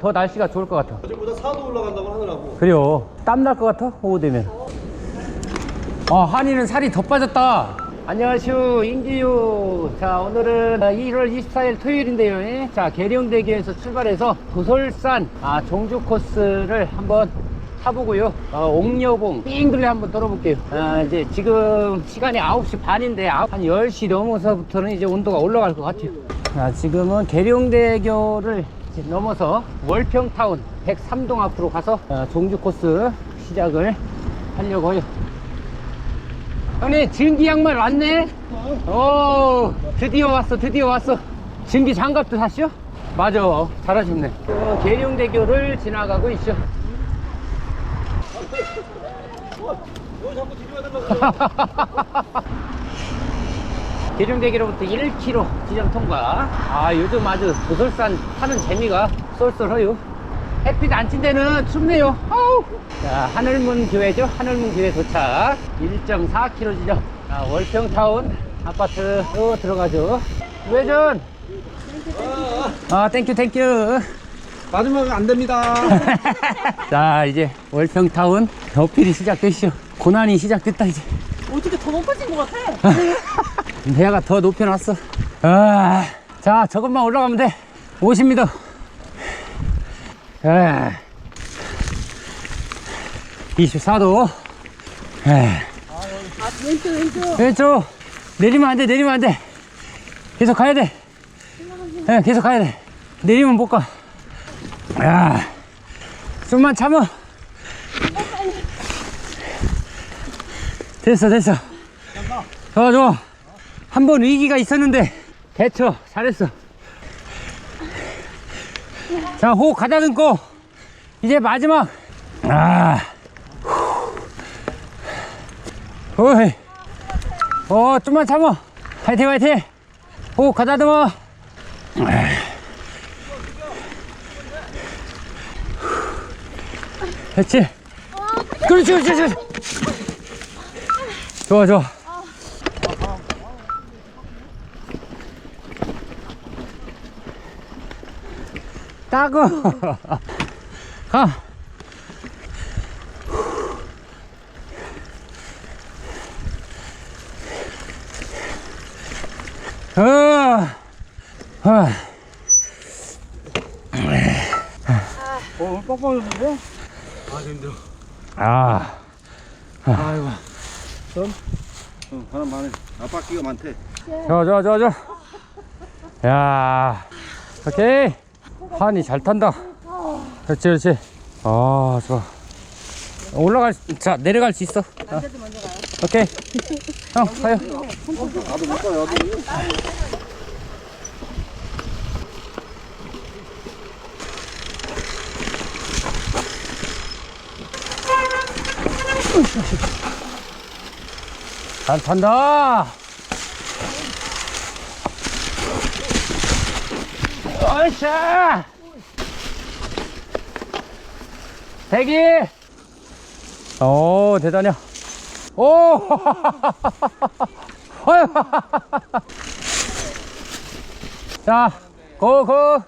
더 날씨가 좋을 것 같아. 어제보다 4도 올라간다고 하더라고. 그래요. 땀 날 것 같아? 오후 되면. 아, 한이는 살이 더 빠졌다. 안녕하세요. 인기유. 자, 오늘은 1월 24일 토요일인데요. 예? 자, 계룡대교에서 출발해서 도솔산 아, 종주 코스를 한번 타보고요. 어, 옥녀봉 삥둘레 한번 돌아볼게요. 아, 이제 지금 시간이 9시 반인데 아- 한 10시 넘어서부터는 이제 온도가 올라갈 것 같아요. 아, 지금은 계룡대교를 이제 넘어서 월평타운 103동 앞으로 가서 어, 종주 코스 시작을 하려고요. 형님 증기 양말 왔네? 오 드디어 왔어 드디어 왔어 증기 장갑도 샀죠? 맞아 잘하셨네 어, 계룡대교를 지나가고 있죠 너 자꾸 뒤집어야 된다고. 계룡대교로부터 1km 지점 통과. 아 요즘 아주 도솔산 타는 재미가 쏠쏠해요. 햇빛 안 친 데는 춥네요. 아우. 자 하늘문 교회죠? 하늘문 교회 도착. 1.4km 지점 자, 월평타운 아파트 또 들어가죠. 우회전 아 땡큐 땡큐 마지막은 안 됩니다. 자 이제 월평타운 어필이 시작됐죠. 고난이 시작됐다 이제. 어떻게 더 높아진 것 같아? 내가 더 높여놨어. 아, 자, 저것만 올라가면 돼. 50m. 아, 24도. 아, 아 왼쪽 왼쪽 왼쪽. 내리면 안 돼, 내리면 안 돼. 계속 가야 돼. 예, 계속 가야 돼. 내리면 못 가. 아, 좀만 참어. 됐어, 됐어. 좋아, 좋아. 한 번 위기가 있었는데, 대처. 잘했어. 자, 호흡 가다듬고, 이제 마지막. 아. 후. 어이. 어, 좀만 참어. 화이팅, 화이팅. 호흡 가다듬어. 그렇지, 그렇지, 그렇지. 좋아, 좋아. 따고. 가. 어. 어. 어, 뻑뻑해서 아, 힘들어. 아. 아이고. 좀? 어, 하나 많네. 앞바퀴가 많대. 좋아, 좋아, 좋아, 좋아. 야. 오케이. 한이 잘 탄다. 그렇지, 그렇지. 아, 좋아. 올라갈, 수- 자, 내려갈 수 있어. 아. 오케이. 형, 가요. 잘 탄다. 어이샤. 대기. 오, 대단해. 오. 자, 고, 고.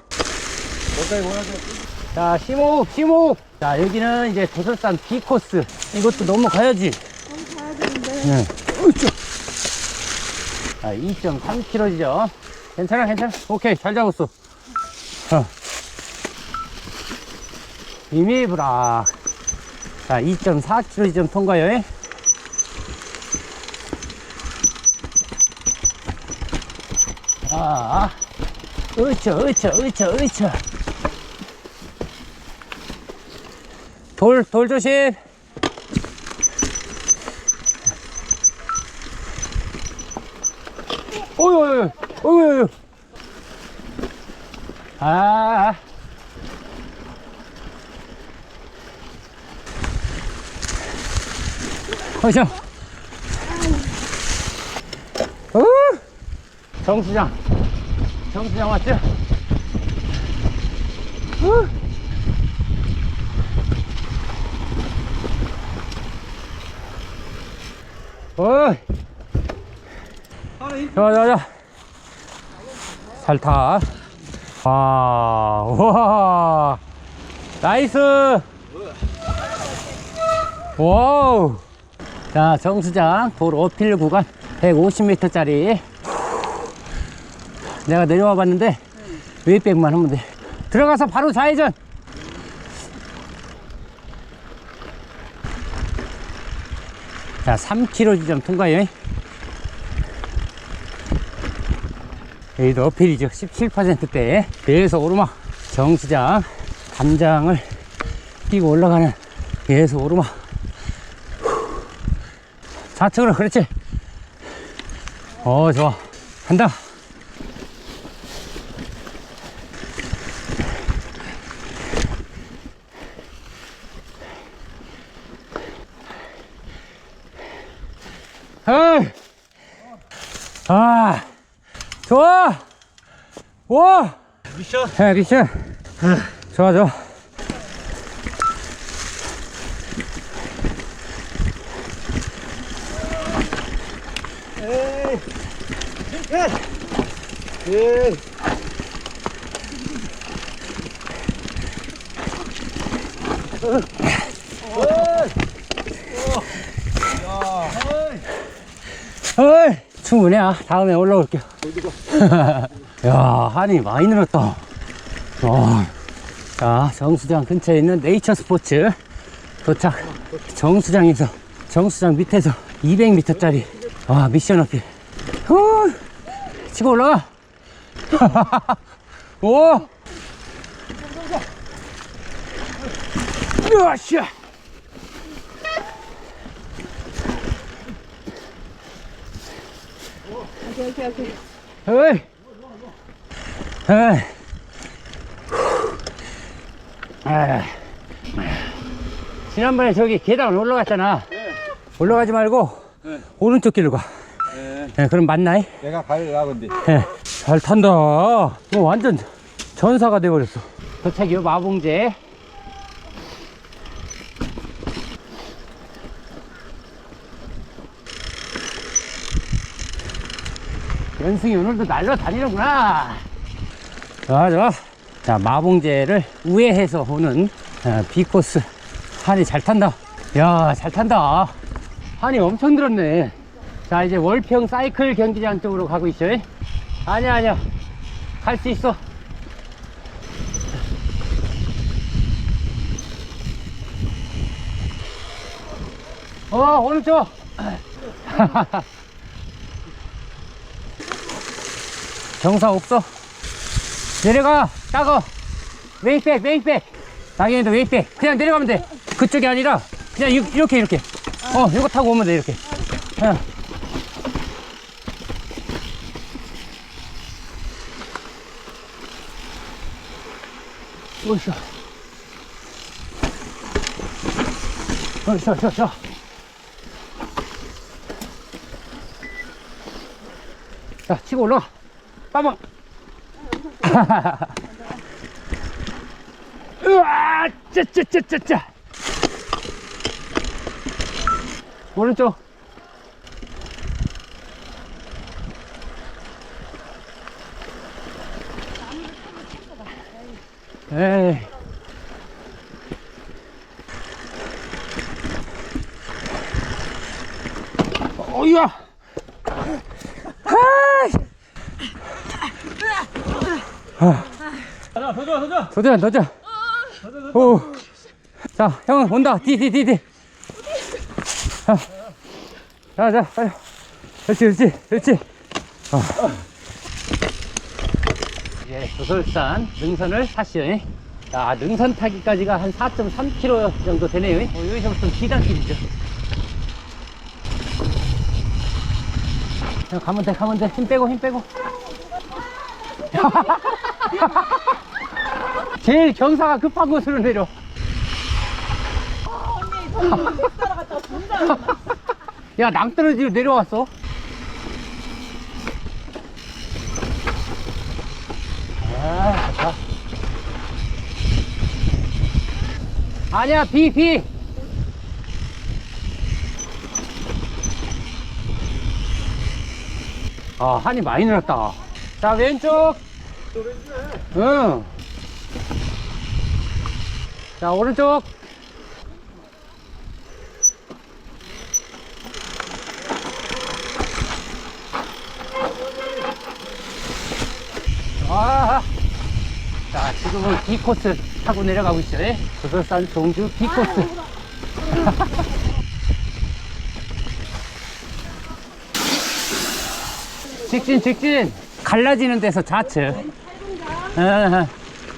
자, 심호흡, 심호흡. 자, 여기는 이제 도설산 B 코스. 이것도 넘어가야지. 네. 으쌰. 아, 2.3km죠. 괜찮아, 괜찮아. 오케이, 잘 잡았어. 어. 이미 브락. 자, 2.4km 지점 통과요. 아, 으쌰, 으쌰, 으쌰, 으쌰. 돌, 돌 조심. 어이, 어이, 어이, 어이. 아. 어이죠. 어? 정수장. 정수장 왔죠? 어? 어이. 좋아, 좋아, 좋아. 잘 타. 아, 와. 나이스. 와우. 자, 정수장 돌 어필 구간 150m짜리. 내가 내려와 봤는데 웨이백만 하면 돼. 들어가서 바로 좌회전. 자, 3km 지점 통과요. 여기도 어필이죠. 17%대. 그래서 오르막 정수장 담장을 뛰고 올라가는 계속 오르막. 좌측으로 그렇지. 어 좋아. 간다. 아, 좋아. 와. 미션. 해 미션. 좋아 좋아. 예. 어이, 충분해. 아, 다음에 올라올게요. 야, 한이 많이 늘었다. 와. 자, 정수장 근처에 있는 네이처 스포츠 도착. 정수장에서, 정수장 밑에서 200m짜리. 와, 미션 어필. 후! 치고 올라가. 오! 으쌰! 오케이, 오케이, 오케이. 어이. 아. 지난번에 저기 계단 올라갔잖아. 올라가지 말고 오른쪽 길로 가. 예. 예, 그럼 맞나이? 내가 갈라 근데. 예. 잘 탄다. 뭐 완전 전사가 돼버렸어. 도착이요, 마봉제. 연승이 오늘도 날라다니는구나. 좋아, 좋아. 자, 마봉제를 우회해서 오는 어, B코스. 한이 잘 탄다. 야, 잘 탄다. 한이 엄청 들었네. 자, 이제 월평 사이클 경기장 쪽으로 가고 있어요. 아니야, 아니야. 갈 수 있어. 어, 오른쪽. 정사 없어. 내려가. 따거. 웨이백, 웨이백. 당연히도 웨이백. 그냥 내려가면 돼. 그쪽이 아니라 그냥 이- 이렇게 이렇게. 어, 이거 타고 오면 돼 이렇게. 그냥. 오이씨. 오이씨, 오이씨, 오이씨. 자, 치고 올라가. 빠방. 으아, 짜짜짜짜짜. 오른쪽. 에이. 어이야. 가자 도전 도전. 도전, 도전. 오. 자, 형은 온다. 뒤, 뒤, 뒤, 뒤. 자, 자, 자. 그렇지, 그렇지, 그렇지. 어. 도솔산 능선을 타시오. 자, 능선 타기까지가 한 4.3km 정도 되네요. 어, 여기서부터 기단길이죠. 자, 가면 돼, 가면 돼. 힘 빼고, 힘 빼고. 제일 경사가 급한 곳으로 내려. 분다. 야, 낭떠러지로 내려왔어. 아, 좋다. 아니야, 비, 비. 아, 한이 많이 늘었다. 자, 왼쪽. 응. 자, 오른쪽. 아, 자, 지금은 B코스 타고 내려가고 있어요. 도서산 종주 B코스. 직진, 직진. 갈라지는 데서 좌측. 어,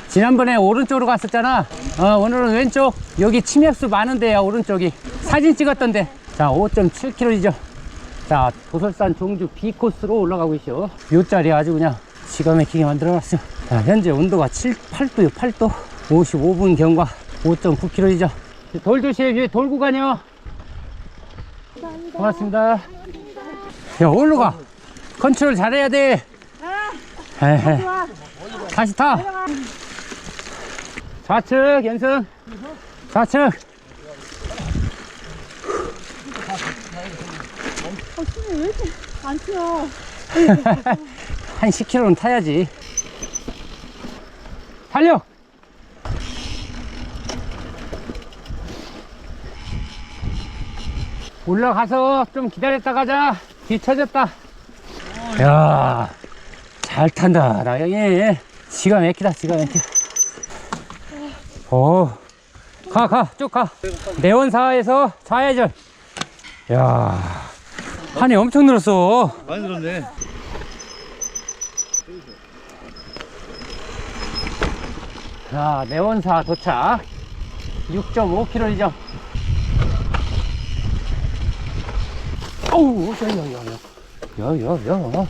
지난번에 오른쪽으로 갔었잖아. 어, 오늘은 왼쪽. 여기 침엽수 많은데야, 오른쪽이. 사진 찍었던데. 자, 5.7km이죠. 자, 도설산 종주 B코스로 올라가고 있죠. 요 자리 아주 그냥 기가 막히게 만들어 놨어요. 자, 현재 온도가 7, 8도요, 8도. 55분 경과 5.9km이죠. 돌 조심, 위에 돌고 가냐? 고맙습니다. 야, 어디로 가? 컨트롤 잘해야 돼. 에헤. 다시 타. 좌측, 연승. 좌측. 어, 왜 이렇게 안 튀어? 한 10km는 타야지. 달려! 올라가서 좀 기다렸다 가자. 뒤쳐졌다. 야, 잘 탄다, 나 형이. 지가 막히다, 지가 막혀. 오, 가, 가, 쭉 가. 내원사에서 좌회전. 야, 한이 엄청 늘었어. 많이 들었네. 자, 내원사 도착. 6.5km 이죠. 어우, 야, 야, 야, 야. 야, 야, 야.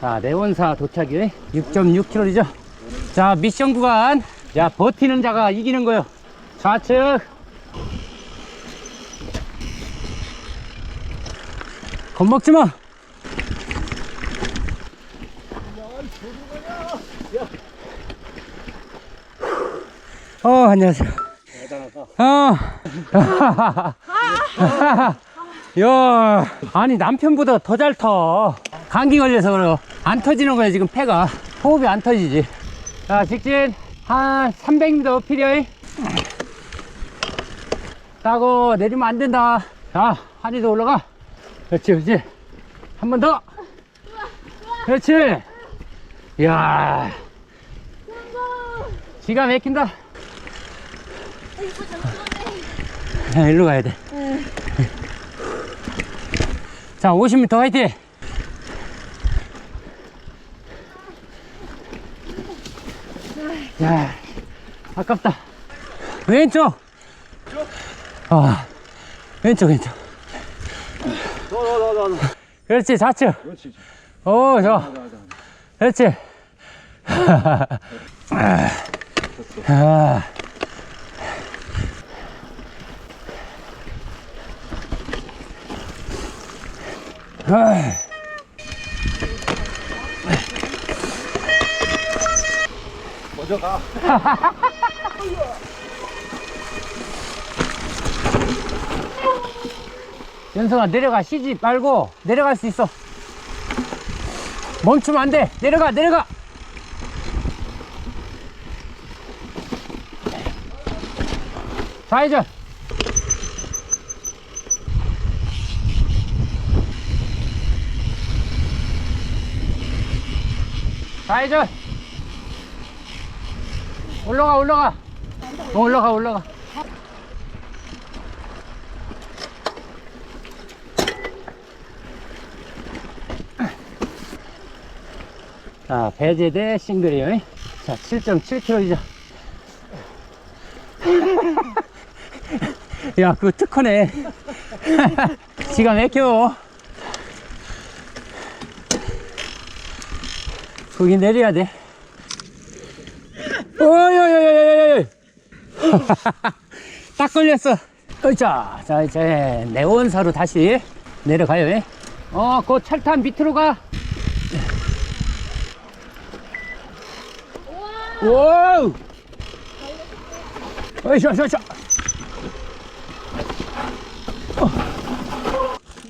자, 내원사 도착이 6.6km이죠. 자, 미션 구간. 자, 버티는 자가 이기는 거요. 좌측. 겁먹지 마. 어, 안녕하세요. 어. 야, 아니 남편보다 더 잘 터. 감기 걸려서 그래. 안 터지는 거야 지금 폐가. 호흡이 안 터지지. 자, 직진 한 300m 필요해. 따고 내리면 안 된다. 자, 한이도 올라가. 그렇지, 그렇지. 한 번 더. 그렇지. 이야. 기가 막힌다. 야, 일로 가야 돼. 자, 50m 화이팅! 야, 아깝다. 왼쪽! 아, 왼쪽, 왼쪽. 너, 너, 너, 너, 너. 그렇지, 좌측. 그렇지. 오, 좋아. 그렇지. 아. 먼저 가. 연성아 내려가. 쉬지 말고 내려갈 수 있어. 멈추면 안 돼. 내려가 내려가. 좌회전 좌회전 올라가 올라가 어, 올라가 올라가 자, 배제대 싱글이요. 자, 7.7kg이죠. 야, 그거 특허네. 지가 막혀. 거기 내려야 돼. 어여여여여여. 딱 걸렸어. 으자. 자, 이제 내원사로 다시 내려가요. 어, 그 철탄 밑으로 가. 와우! 어이, 샤, 샤, 샤.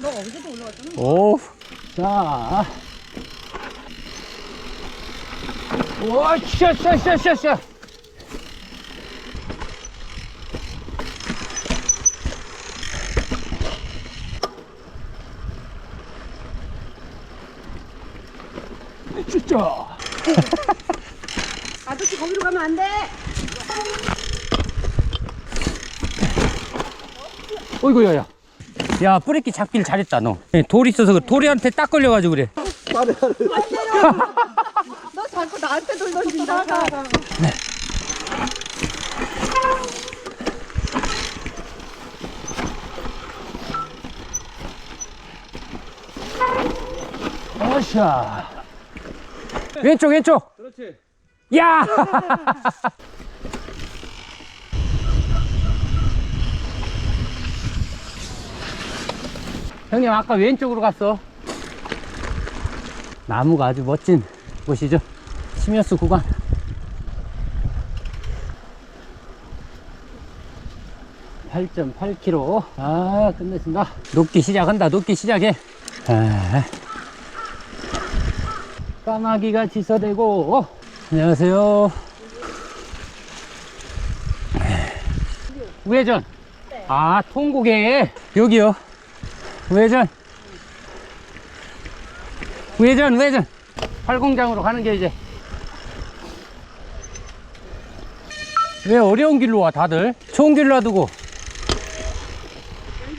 너 어제도 올라왔잖아. 오, 자. 와, 샤샤샤샤샤. 진짜. 아저씨 거기로 가면 안 돼. 어이구 야야. 야 뿌리끼 잡길 잘했다 너. 예, 돌 있어서 그 돌이한테 딱 걸려가지고 그래. 말해 말해. 나한테 돌 던진다. 어샤. 왼쪽, 왼쪽. 그렇지. 야! 형님 아까 왼쪽으로 갔어 나무가 아주 멋진 곳이죠 시미어스 구간. (8.8km) 아 끝냈습니다. 녹기 시작한다 녹기 시작해. 아. 까마귀가 지서대고. 어, 안녕하세요. 우회전. 아 통곡에. 여기요. 우회전. 우회전 우회전. 활공장으로 가는 게 이제 왜 어려운 길로 와 다들. 좋은 길로 놔두고.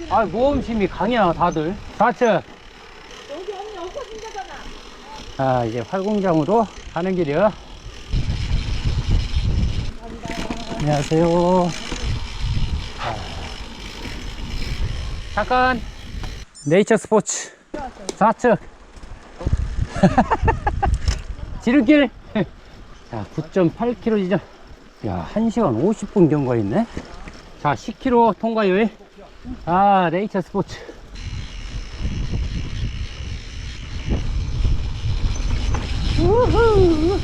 아 모험심이 강이야 다들. 좌측 여기 언니 엎어진다잖아. 아 이제 활공장으로 가는 길이요. 안녕하세요. 아. 잠깐. 네이처 스포츠. 좌측 지름길. 자 9.8km 지점 야 1시간 50분 경과했네 자 10km 통과요 아 네이처 스포츠 우후.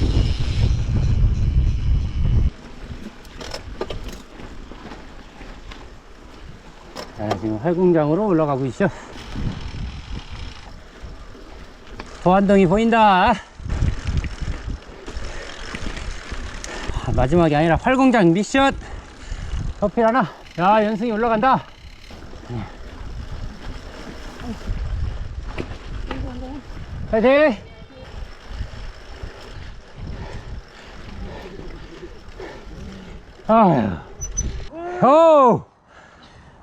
자, 지금 활공장으로 올라가고 있죠. 도안동이 보인다. 마지막이 아니라 활공장 미션. 커피 하나. 야, 연승이 올라간다. 파이팅! 아휴. 오!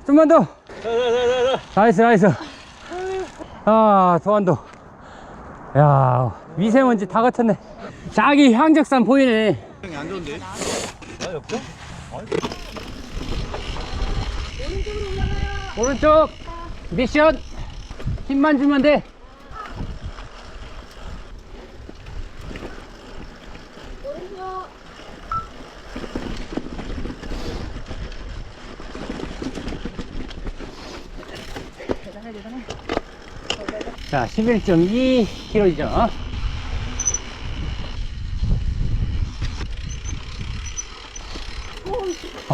좀만 더. 나이스, 나이스. 아, 도안도. 야, 미세먼지 다 같았네. 자기 향적산 보이네. 형이 안 좋은데? 나 없어? 오른쪽 미션 힘만 주면 돼. 자, 11.2km죠.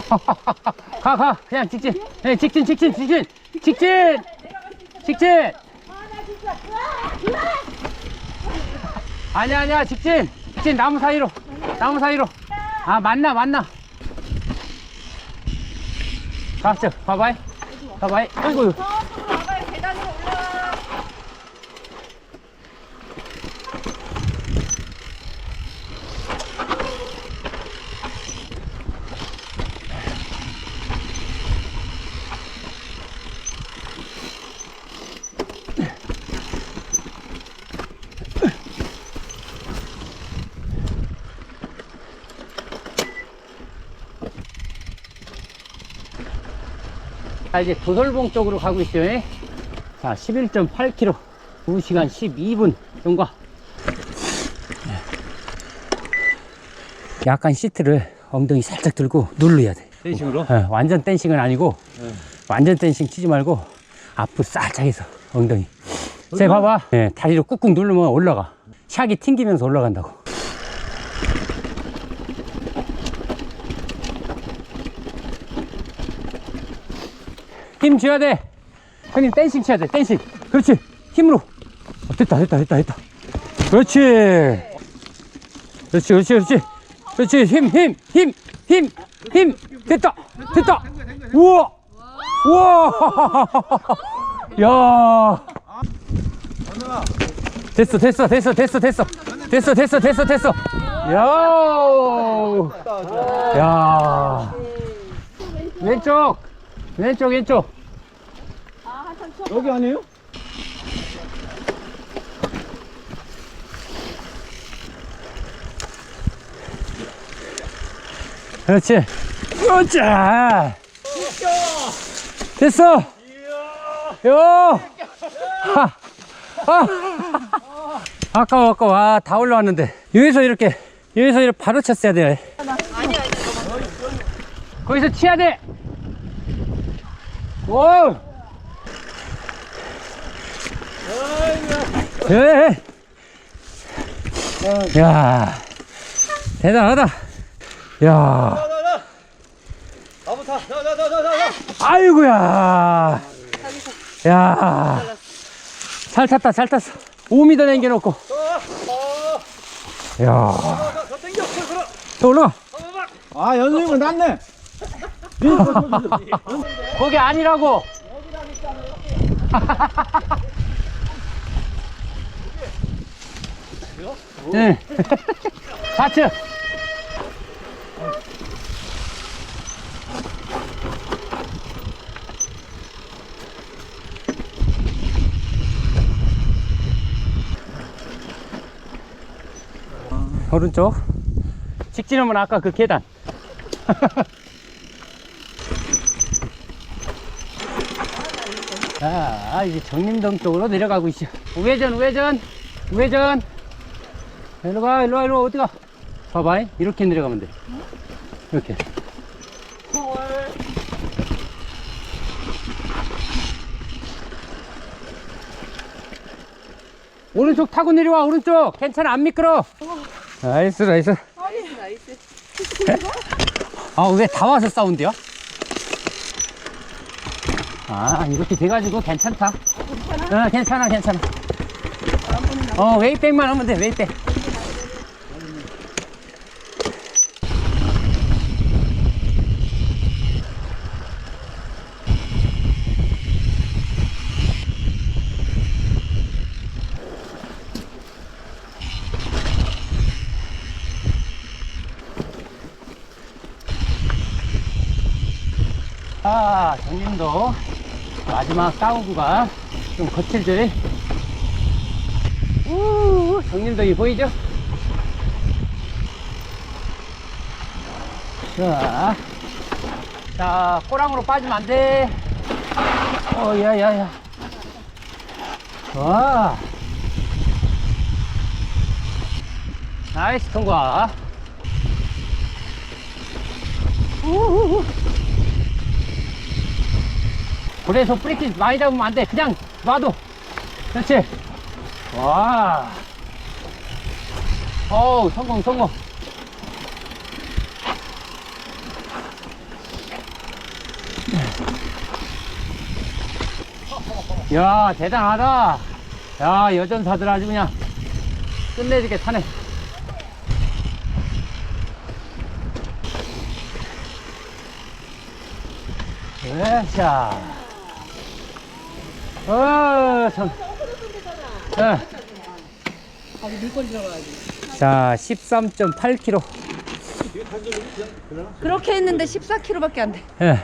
가, 가. 그냥 직진. 네, 직진, 직진, 직진. 직진! 직진! 아니야, 아니야, 직진! 직진, 나무 사이로. 나무 사이로. 아, 만나, 만나. 가, 저, 봐봐이. 봐봐이. 아이고. 저쪽으로 와봐요. 계단으로 올라와. 자, 이제 도설봉 쪽으로 가고 있어요. 자, 11.8km. 2시간 12분 경과. 약간 시트를 엉덩이 살짝 들고 눌러야 돼. 댄싱으로? 어, 완전 댄싱은 아니고, 완전 댄싱 치지 말고, 앞으로 살짝 해서 엉덩이. 제 봐봐. 예, 다리를 꾹꾹 누르면 올라가. 샥이 튕기면서 올라간다고. 힘 줘야 돼. 형님 댄싱 쳐야 돼. 댄싱. 그렇지. 힘으로. 어, 됐다, 됐다, 됐다, 됐다. 그렇지. 그렇지, 그렇지, 그렇지. 그렇지. 힘, 힘, 힘, 힘, 힘. 됐다, 됐다. 우와, 우와. 야. 됐어, 됐어, 됐어, 됐어, 됐어. 됐어, 됐어, 됐어, 됐어. 야, 야. 왼쪽, 왼쪽, 왼쪽. 여기 아니에요? 그렇지. 으쌰. 됐어. 요. 하. 아. 아까워, 아까워. 아, 다 올라왔는데. 여기서 이렇게, 여기서 이렇게 바로 쳤어야 돼. 거기서 치야 돼. 오. 예. 야. 대단하다. 야. 아이고야. 야. 잘 탔다, 잘 탔어. 5m 남겨놓고. 야. 더 올라가. 아 연수님은 낫네. 거기 아니라고. 네. 좌측. 오른쪽. 직진하면 아까 그 계단. 자, 이제 정림동 쪽으로 내려가고 있어. 우회전, 우회전, 우회전. 일로 가, 일로 와, 일로 와, 어디 가? 봐봐, 이렇게 내려가면 돼. 이렇게. 오른쪽 타고 내려와, 오른쪽. 괜찮아, 안 미끄러. 나이스, 나이스. 아, 왜다 와서 싸운대요? 아, 이렇게 돼가지고 괜찮다. 어, 괜찮아, 괜찮아. 어, 웨이백만 하면 돼, 웨이백. 아, 정림도 마지막 싸우구가 좀 거칠지. 우, 정림도이 보이죠? 자, 자, 꼬랑으로 빠지면 안 돼. 어, 야, 야, 야. 와. 나이스 통과. 우후후. 그래서 브레이크 많이 잡으면 안 돼. 그냥 놔둬. 그렇지. 와. 어우, 성공, 성공. 야, 대단하다. 야, 여전사들 아주 그냥 끝내주게 타네. 으쌰. 어, 참. 어. 자, 13.8km. 그렇게 했는데 14kg밖에 안 돼. 예.